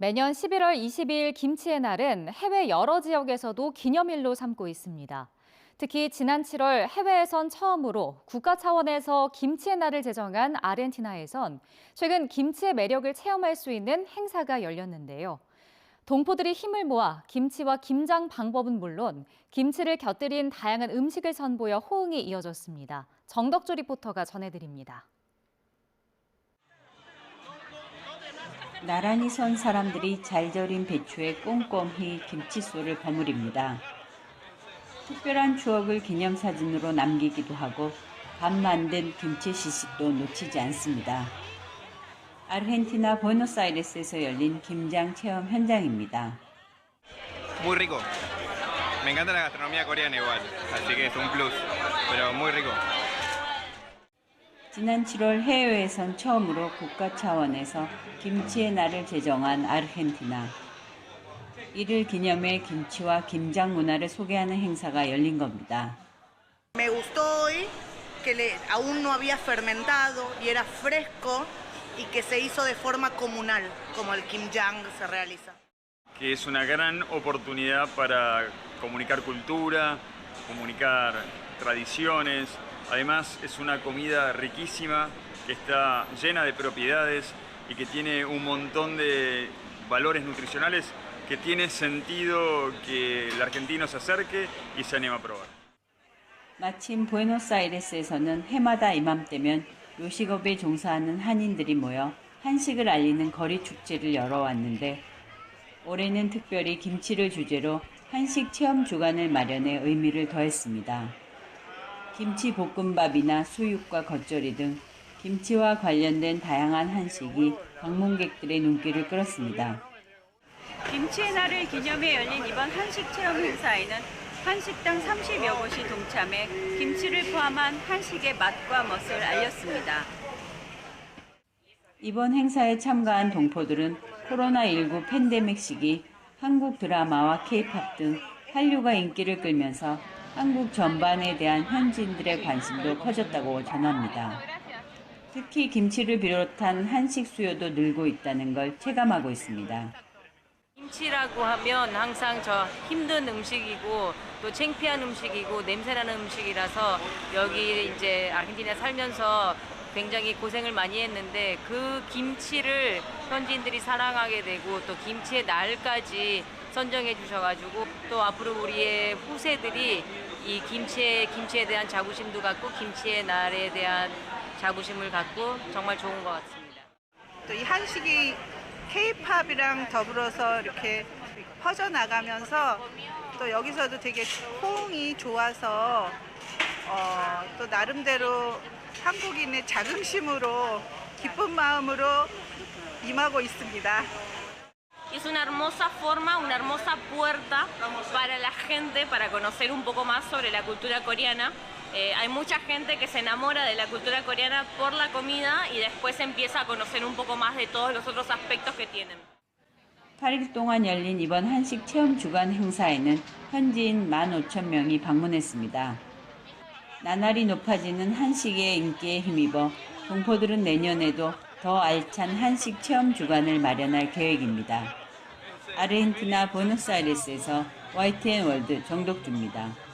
매년 11월 22일 김치의 날은 해외 여러 지역에서도 기념일로 삼고 있습니다. 특히 지난 7월 해외에선 처음으로 국가 차원에서 김치의 날을 제정한 아르헨티나에선 최근 김치의 매력을 체험할 수 있는 행사가 열렸는데요. 동포들이 힘을 모아 김치와 김장 방법은 물론 김치를 곁들인 다양한 음식을 선보여 호응이 이어졌습니다. 정덕조 리포터가 전해드립니다. 나란히 선 사람들이 잘 절인 배추에 꼼꼼히 김치소를 버무립니다. 특별한 추억을 기념사진으로 남기기도 하고 밥 만든 김치 시식도 놓치지 않습니다. 아르헨티나 부에노스아이레스에서 열린 김장 체험 현장입니다. Muy rico. Me encanta la gastronomía coreana igual, así que es un plus, pero muy rico. 지난 7월 해외에선 처음으로 국가 차원에서 김치의 날을 제정한 아르헨티나. 이를 기념해 김치와 김장 문화를 소개하는 행사가 열린 겁니다. Me gustó hoy que le- aún no había fermentado y era fresco y que se hizo de forma comunal, como el kimjang se realiza. que es una gran oportunidad para comunicar cultura, comunicar tradiciones. Además es una comida riquísima que está llena de propiedades y que tiene un montón de valores nutricionales que tiene sentido que el argentino se acerque y se anime a probar. 마침 부에노스아이레스에서는 해마다 이맘때면 요식업에 종사하는 한인들이 모여 한식을 알리는 거리 축제를 열어왔는데 올해는 특별히 김치를 주제로 한식 체험 주간을 마련해 의미를 더했습니다. 김치 볶음밥이나 수육과 겉절이 등 김치와 관련된 다양한 한식이 방문객들의 눈길을 끌었습니다. 김치의 날을 기념해 열린 이번 한식 체험 행사에는 한식당 30여 곳이 동참해 김치를 포함한 한식의 맛과 멋을 알렸습니다. 이번 행사에 참가한 동포들은 코로나19 팬데믹 시기 한국 드라마와 케이팝 등 한류가 인기를 끌면서 한국 전반에 대한 현지인들의 관심도 커졌다고 전합니다. 특히 김치를 비롯한 한식 수요도 늘고 있다는 걸 체감하고 있습니다. 김치라고 하면 항상 저 힘든 음식이고 또 창피한 음식이고 냄새나는 음식이라서 여기 이제 아르헨티나 살면서 굉장히 고생을 많이 했는데 그 김치를 현지인들이 사랑하게 되고 또 김치의 날까지 선정해 주셔가지고 또 앞으로 우리의 후세들이 이 김치에 김치에 대한 자부심도 갖고 김치의 날에 대한 자부심을 갖고 정말 좋은 것 같습니다. 또 이 한식이 K-팝이랑 더불어서 이렇게 퍼져나가면서 또 여기서도 되게 호응이 좋아서 어, 또 나름대로 한국인의 자긍심으로 기쁜 마음으로 임하고 있습니다. Es una hermosa forma, una hermosa puerta para la gente para conocer un poco más sobre la cultura coreana. Eh, hay mucha gente que se enamora de la cultura coreana por la comida y después empieza a conocer un poco más de todos los otros aspectos que tienen. 8일 동안 열린 이번 한식 체험 주간 행사에는 현지인 15,000명이 방문했습니다. 나날이 높아지는 한식의 인기에 힘입어 동포들은 내년에도 더 알찬 한식 체험 주간을 마련할 계획입니다. 아르헨티나 부에노스아이레스에서 YTN 월드 정독주입니다.